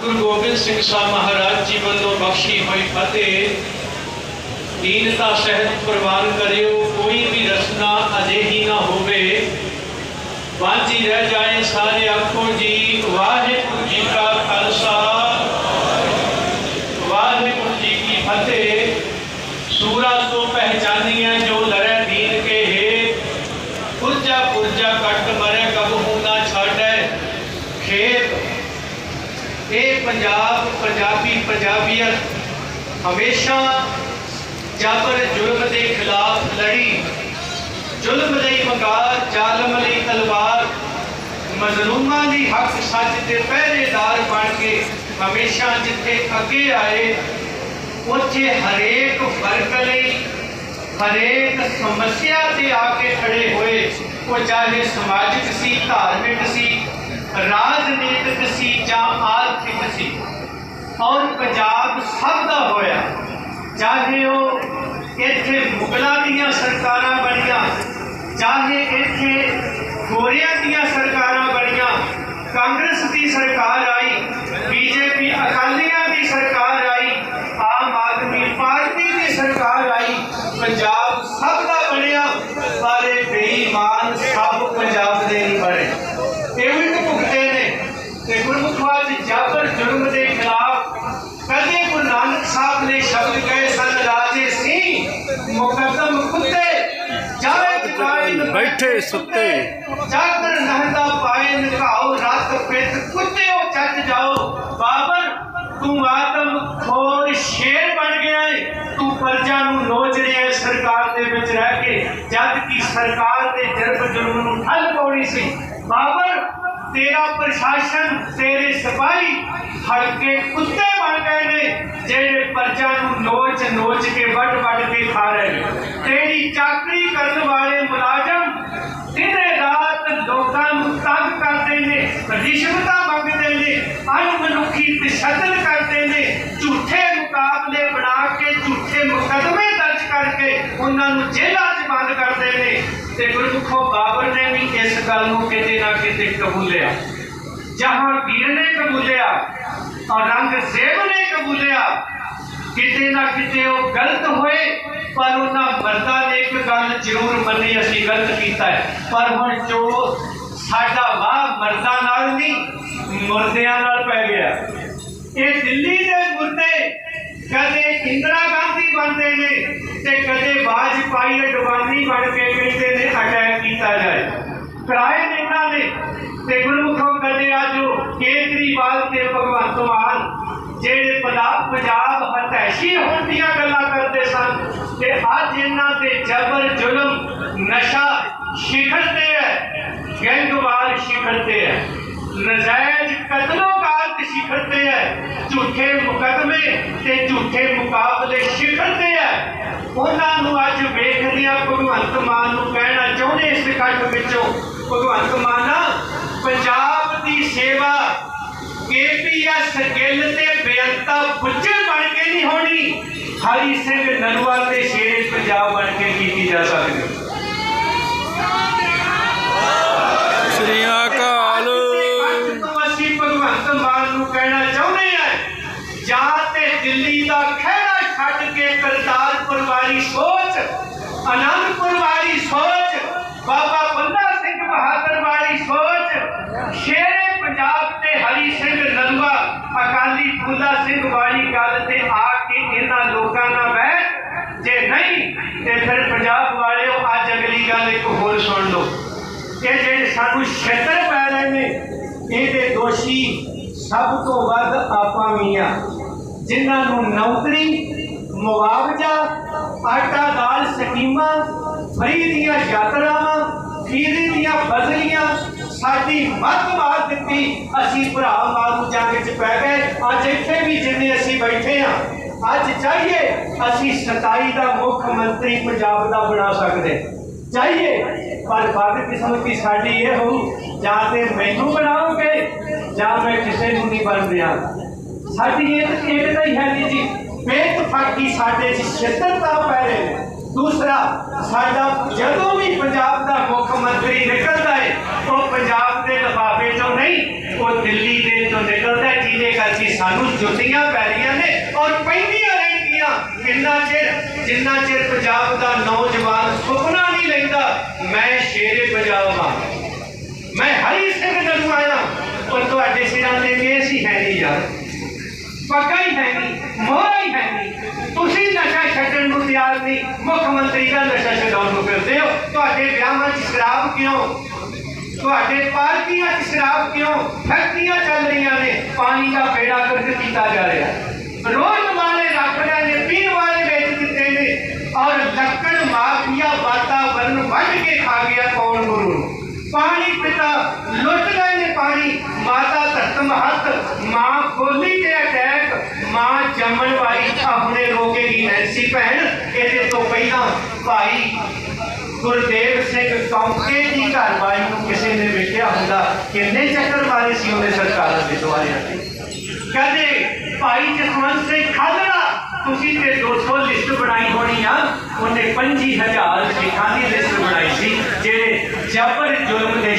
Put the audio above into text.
ਗੁਰੂ ਗੋਬਿੰਦ ਸਿੰਘ ਸਾਹਿਬ ਮਹਾਰਾਜ ਜੀ ਵੱਲੋਂ ਬਖਸ਼ੀ ਹੋਈ ਫਤਿਹ ਦੀਨਤਾ ਸਹਿਤ ਪ੍ਰਵਾਨ ਕਰਿਓ ਕੋਈ ਵੀ ਰਸਨਾ ਅਜਿਹੀ ਨਾ ਹੋਵੇ ਬਾਜੀ ਰਹਿ ਜਾਏ ਸਾਰੇ ਆਖੋ ਜੀ ਵਾਹਿਗੁਰੂ ਜੀ ਕਾ ਖਾਲਸਾ ਵਾਹਿਗੁਰੂ ਜੀ ਕੀ ਫਤਿਹ ਸੂਰਾ ਤੋਂ ਪਹਿਚਾਨੀਆਂ ਜੋ ਲੜੈ ਦੀਨ ਕੇ ਹੈ ਪੁਰਜਾ ਪੁਰਜਾ ਕੱਟ ਮਰੇ ਕਬਹੂ ਨਾ ਛਾੜੈ ਖੇਤ ਇਹ ਪੰਜਾਬ, ਪੰਜਾਬੀ, ਪੰਜਾਬੀਅਤ ਹਮੇਸ਼ਾ ਜਬਰ ਜ਼ੁਲਮ ਦੇ ਖਿਲਾਫ ਲੜੀ। ਜ਼ੁਲਮ ਲਈ ਮਕਾਰ ਜ਼ਾਲਮ ਲਈ ਤਲਵਾਰ। ਮਜ਼ਲੂਮਾਂ ਦੀ ਹੱਕ ਸੱਚ ਦੇ ਪਹਿਰੇਦਾਰ ਬਣ ਕੇ ਹਮੇਸ਼ਾ ਜਿੱਥੇ ਅੱਗੇ ਆਏ, ਉੱਥੇ ਹਰੇਕ ਵਰਗ ਲਈ ਹਰੇਕ ਸਮੱਸਿਆ ਤੇ ਆ ਕੇ ਖੜੇ ਹੋਏ। ਉਹ ਚਾਹੇ ਸਮਾਜਿਕ ਸੀ, ਧਾਰਮਿਕ ਸੀ ਰਾਜਨੀਤਿਕ ਸੀ ਜਾਂ ਆਰਥਿਕ ਸੀ। ਔਰ ਪੰਜਾਬ ਸਭ ਦਾ ਹੋਇਆ। ਚਾਹੇ ਉਹ ਇੱਥੇ ਮੁਗਲਾਂ ਦੀਆਂ ਸਰਕਾਰਾਂ ਬਣੀਆਂ, ਚਾਹੇ ਇੱਥੇ ਗੋਰਿਆਂ ਦੀਆਂ ਸਰਕਾਰਾਂ ਬਣੀਆਂ, ਕਾਂਗਰਸ ਦੀ ਸਰਕਾਰ ਆ ਬੀਜੇਪੀ ਅਕਾਲੀਆਂ ਦੀ ਸਰਕਾਰ ਆਈ ਆਮ ਆਦਮੀ ਪਾਰਟੀ ਦੀ ਸਰਕਾਰ ਆਈ ਪੰਜਾਬ ਸਭ ਦਾ ਬਣਿਆ ਪਰ ਇਹ ਬੇਈਮਾਨ ਸਭ ਪੰਜਾਬ ਦੇ ਨਹੀਂ ਬਣੇ ਇਹ ਵੀ ਤਾਂ ਭੁਗਤੇ ਨੇ ਤੇ ਗੁਰਮੁਖਾਂ ਚ ਜਾਬਰ ਜ਼ੁਲਮ ਦੇ ਖਿਲਾਫ ਕਦੇ ਗੁਰੂ ਨਾਨਕ ਸਾਹਿਬ ਨੇ ਸ਼ਬਦ ਕਹੇ ਸਨ ਰਾਜੇ ਸੀ ਮੁਕੱਦਮ ਕੁੱਤੇ ਜਾਵੇ ਚਕਾਈ ਬੈਠੇ ਸੁੱਤੇ। ਜਾਗਰ ਨਹਦਾ ਪਾਏ ਨਿਕਾਓ ਰਾਤ ਪਿੱਤ ਕੁੱਤੇ ਉਹ ਚੱਜ ਜਾਓ ਬਾਬਰ ਤੂੰ ਆਦਮ ਖੋਰ ਸ਼ੇਰ ਬਣ ਗਿਆ ਏ ਤੂੰ ਪਰਜਾ ਨੂੰ ਨੋਚ ਰਿਹਾ ਏ ਸਰਕਾਰ ਦੇ ਵਿੱਚ ਰਹਿ ਕੇ ਜਦ ਕਿ ਸਰਕਾਰ ਦੇ ਜਰਬ ਜ਼ੁਲਮ ਨੂੰ ਠੱਲ ਪਾਉਣੀ ਸੀ ਬਾਬਰ ਤੇਰਾ ਪ੍ਰਸ਼ਾਸਨ ਤੇਰੇ ਸਿਪਾਹੀ ਹਲਕੇ ਕੁੱਤੇ ਬਣ ਗਏ ਨੇ ਜਿਹੜੇ ਪਰਜਾ ਨੂੰ ਨੋਚ ਨੋਚ ਕੇ ਵੱਢ ਵੱਢ ਕੇ ਖਾ ਰਹੇ ਨੇ ਤੇਰੀ ਚਾਕਰੀ ਕਰਨ ਵਾਲੇ ਮੁਲਾਜ਼ਮ ਦਿਨੇ ਰਾਤ ਲੋਕਾਂ ਨੂੰ ਤੰਗ ਕਰਦੇ ਨੇ ਰਿਸ਼ਵਤਾਂ ਮੰਗਦੇ ਨੇ ਅਣਮਨੁੱਖੀ ਤਸ਼ੱਦਦ ਕਰਦੇ ਨੇ ਝੂਠੇ ਮੁਕਾਬਲੇ ਬਣਾ ਕੇ ਝੂਠੇ ਮੁਕੱਦਮੇ ਦਰਜ ਕਰਕੇ ਉਹਨਾਂ ਨੂੰ ਜੇਲ੍ਹਾਂ 'ਚ ਬੰਦ ਕਰਦੇ ਨੇ ਤੇ ਗੁਰਮੁਖੋ ਬਾਬਰ ਨੇ ਵੀ ਇਸ ਗੱਲ ਨੂੰ ਕਿਤੇ ਨਾ ਕਿਤੇ ਕਬੂਲਿਆ। ਜਹਾਂਗੀਰ ਨੇ ਕਬੂਲਿਆ ਔਰੰਗਜ਼ੇਬ ਨੇ ਕਬੂਲਿਆ, ਕਿਤੇ ਨਾ ਕਿਤੇ ਉਹ ਗਲਤ ਹੋਏ, ਪਰ ਉਹਨਾਂ ਮਰਦਾਂ ਨੇ ਇੱਕ ਗੱਲ ਜ਼ਰੂਰ ਮੰਨੀ, ਅਸੀਂ ਗਲਤ ਕੀਤਾ ਹੈ। ਪਰ ਹੁਣ ਜੋ ਸਾਡਾ ਵਾਹ ਮਰਦਾਂ ਨਾਲ ਨਹੀਂ ਮੁਰਦਿਆਂ ਨਾਲ ਪੈ ਗਿਆ। ਇਹ ਦਿੱਲੀ ਦੇ ਮੁਰਦੇ ਕਦੇ ਇੰਦਰਾ ਗਾਂਧੀ ਬਣਦੇ ਨੇ ਤੇ ਕਦੇ ਅਡਵਾਨੀ ਬਣ ਕੇ ਕਹਿੰਦੇ ਨੇ ਅਟੈਕ ਕੀਤਾ ਜਾਏ। ਕਰਾਏ ਨੇ ਇਹਨਾਂ ਨੇ ਤੇ ਗੁਰਮੁਖੋਂ ਕਦੇ ਆਜੋ ਕੇਜਰੀਵਾਲ ਤੇ ਭਗਵੰਤ ਮਾਨ ਜਿਹੜੇ ਪੰਜਾਬ ਪੰਜਾਬ ਹਤੈਸ਼ੀ ਹੋਣ ਦੀਆਂ ਗੱਲਾਂ ਕਰਦੇ ਸਨ ਤੇ ਅੱਜ ਇਹਨਾਂ ਤੇ ਜ਼ਬਰ ਜ਼ੁਲਮ ਨਸ਼ਾ ਸ਼ਿਖਰ ਤੇ ਹੈ, ਗੈਂਗਵਾਰ ਸ਼ਿਖਰ ਤੇ ਹੈ, ਨਜਾਇਜ਼ ਕਤਲੋ ਕਾਰਤ ਸ਼ਿਖਰ ਤੇ ਹੈ, ਝੂਠੇ ਮੁਕਦਮੇ ਤੇ ਝੂਠੇ ਮੁਕਾਬਲੇ ਸ਼ਿਖਰ ਤੇ ਉਹਨਾਂ ਨੂੰ ਅੱਜ ਵੇਖਦੇ ਆ ਭਗਵੰਤ ਮਾਨ ਨੂੰ ਕਹਿਣਾ ਚਾਹੁੰਦੇ ਇਸ ਇਕੱਠ ਵਿੱਚੋਂ। ਭਗਵੰਤ ਮਾਨਾ ਪੰਜਾਬ ਦੀ ਸੇਵਾ ਕੇਪੀਐਸ ਗਿੱਲ ਤੇ ਬੇਅੰਤਾ ਬੁੱਝਲ ਬਣ ਕੇ ਨਹੀਂ ਹੋਣੀ। ਹਰੀ ਸਿੰਘ ਨਲੂਆ ਤੇ ਸ਼ੇਰੇ ਪੰਜਾਬ ਬਣ ਕੇ ਕੀਤੀ ਜਾ ਸਕਦੀ। ਸ੍ਰੀ ਅਕਾਲ। ਅਸੀਂ ਭਗਵੰਤ ਮਾਨ ਨੂੰ ਕਹਿਣਾ ਚਾਹੁੰਦੇ ਆ ਜਾਂ ਤੇ ਦਿੱਲੀ ਦਾ ਖਹਿੜਾ ਛੱਡ ਕੇ ਕਰਤਾਰਪੁਰ ਅਨੰਦਪੁਰ ਵਾਲੀ ਸੋਚ, ਬਾਬਾ ਬੰਦਾ ਸਿੰਘ ਬਹਾਦਰ ਵਾਲੀ ਸੋਚ। ਸ਼ੇਰੇ ਪੰਜਾਬ ਤੇ ਹਰੀ ਸਿੰਘ ਨਲਵਾ ਅਕਾਲੀ ਫੂਲਾ ਸਿੰਘ ਵਾਲੀ ਗੱਲ ਤੇ ਆ ਕੇ ਇਹਨਾਂ ਲੋਕਾਂ ਨਾਲ ਬੈਠ ਜੇ ਨਹੀਂ, ਤੇ ਫਿਰ ਪੰਜਾਬ ਵਾਲਿਓ, ਅੱਜ ਅਗਲੀ ਗੱਲ ਇੱਕ ਹੋਰ ਸੁਣ ਲਓ। ਇਹ ਜਿਹੜੇ ਸਾਨੂੰ ਛੇਤਰ ਪੈ ਰਹੇ ਨੇ, ਇਹਦੇ ਦੋਸ਼ੀ ਸਭ ਤੋਂ ਵੱਧ ਆਪਾਂ ਮੀਆਂ। ਜਿਨ੍ਹਾਂ ਨੂੰ ਨੌਕਰੀ, ਮੁਆਵਜ਼ਾ ਆਟਾ ਦਾਲ ਸਕੀਮਾਂ, ਫਰੀ ਦੀਆਂ ਯਾਤਰਾਵਾਂ ਫੀਰੀ ਦੀਆਂ ਬਦਲੀਆਂ, ਸਾਡੀ ਮੱਤ ਮਾਰ ਦਿੱਤੀ। ਅਸੀਂ ਭਰਾ ਮਾਰੂ ਜੰਗ 'ਚ ਪੈ ਗਏ। ਅੱਜ ਇੱਥੇ ਵੀ ਜਿੰਨੇ ਅਸੀਂ ਬੈਠੇ ਆ ਅੱਜ ਚਾਹੀਏ ਅਸੀਂ 27 ਦਾ ਮੁੱਖ ਮੰਤਰੀ ਪੰਜਾਬ ਦਾ ਬਣਾ ਸਕਦੇ। ਚਾਹੀਏ ਪਰ ਬਦ ਕਿਸਮਤੀ ਸਾਡੀ ਇਹ ਹੋਊ, ਜਾਂ ਤੇ ਮੈਨੂੰ ਬਣਾਓਗੇ, ਜਾਂ ਮੈਂ ਕਿਸੇ ਨੂੰ ਨਹੀਂ ਬਣ ਰਿਹਾ ਸਾਡੀ ਇਹ ਏਕਤਾ ਹੀ ਹੈ ਜੀ ਬੇਤਫਾਕੀ ਸਾਡੇ ਚ ਛਿੱਤਰਤਾ ਪੈ ਰਹੇ ਨੇ। ਦੂਸਰਾ, ਸਾਡਾ ਜਦੋਂ ਵੀ ਪੰਜਾਬ ਦਾ ਮੁੱਖ ਮੰਤਰੀ ਨਿਕਲਦਾ ਹੈ ਉਹ ਪੰਜਾਬ ਦੇ ਲਿਫਾਫੇ ਚੋਂ ਨਹੀਂ, ਉਹ ਦਿੱਲੀ ਦੇ ਤੋਂ ਨਿਕਲਦਾ ਜਿਹਦੇ ਕਰਕੇ ਸਾਨੂੰ ਜੁੱਤੀਆਂ ਪੈ ਰਹੀਆਂ ਨੇ ਔਰ ਪੈਂਦੀਆਂ ਰਹਿਣਗੀਆਂ ਕਿੰਨਾ ਚਿਰ, ਜਿੰਨਾ ਚਿਰ ਪੰਜਾਬ ਦਾ ਨੌਜਵਾਨ ਸੁਪਨਾ ਨਹੀਂ ਲੈਂਦਾ ਮੈਂ ਸ਼ੇਰੇ ਪੰਜਾਬ ਆ ਮੈਂ ਹਰੀ ਸਿੰਘ ਨੂੰ ਆਇਆ ਪਰ ਤੁਹਾਡੇ ਸਿਰਾਂ ਤੇ ਕੇਸ ਹੀ ਹੈ ਨਹੀਂ ਯਾਰ ਪੱਕਾ ਹੀ ਹੈ ਨਹੀਂ ਮੋਹਰਾ ਹੀ ਹੈ ਨਹੀਂ ਤੁਸੀਂ ਨਸ਼ਾ ਛੱਡਣ ਨੂੰ ਤਿਆਰ ਨਹੀਂ ਮੁੱਖ ਮੰਤਰੀ ਦਾ ਨਸ਼ਾ ਛਡਾਉਣ ਨੂੰ ਫਿਰਦੇ ਹੋ ਤੁਹਾਡੇ ਵਿਆਹਾਂ 'ਚ ਸ਼ਰਾਬ ਕਿਉਂ ਤੁਹਾਡੇ ਪਾਰਟੀਆਂ 'ਚ ਸ਼ਰਾਬ ਕਿਉਂ ਫੈਕਟਰੀਆਂ ਚੱਲ ਰਹੀਆਂ ਨੇ ਪਾਣੀ ਦਾ ਬੇੜਾ ਗਰਕ ਕੀਤਾ ਜਾ ਰਿਹਾ ਰੋਜ਼ ਵਾਲੇ ਰੱਖ ਰਹੇ ਨੇ ਪੀਣ ਵਾਲੇ ਵੇਚ ਦਿੱਤੇ ਨੇ ਔਰ ਲੱਕੜ ਮਾਫੀਆ ਵਾਤਾਵਰਨ ਵੱਢ ਕੇ ਖਾ ਗਿਆ ਕੌਣ ਗੁਰੂ ਪਾਣੀ ਪਿਤਾ ਲੁੱਟ ਗਏ ਨੇ ਪਾਣੀ ਮਾਤਾ ਧਰਤ ਮਹਤ ਮਾਂ ਖੋਲੀ ਤੇ ਅਟੈਕ ਮਾਂ ਜੰਮਣ ਵਾਲੀ ਆਪਣੇ ਰੋਕੇਗੀ ਨੈਂਸੀ ਭੈਣ, ਇਹਦੇ ਤੋਂ ਪਹਿਲਾਂ ਭਾਈ ਗੁਰਦੇਵ ਸਿੰਘ ਕੌਂਕੇ ਦੀ ਘਰਵਾਲੀ ਨੂੰ ਕਿਸੇ ਨੇ ਵੇਖਿਆ ਹੁੰਦਾ, ਕਿੰਨੇ ਚੱਕਰ ਮਾਰੇ ਸੀ ਉਹਨੇ ਸਰਕਾਰਾਂ ਦੇ ਦੁਆਰਿਆਂ ਤੇ। ਕਹਿੰਦੇ, ਭਾਈ ਜਸਵੰਤ ਸਿੰਘ, ਖਾਲੜਾ, ਤੁਸੀਂ ਤੇ 200 ਲਿਸਟ ਬਣਾਈ ਹੋਣੀ ਆ। ਉਹਨੇ 25000 ਸਿੱਖਾਂ ਦੀ ਲਿਸਟ ਬਣਾਈ ਸੀ, ਜਿਹੜੇ ਜਬਰ ਜ਼ੁਲਮ ਦੇ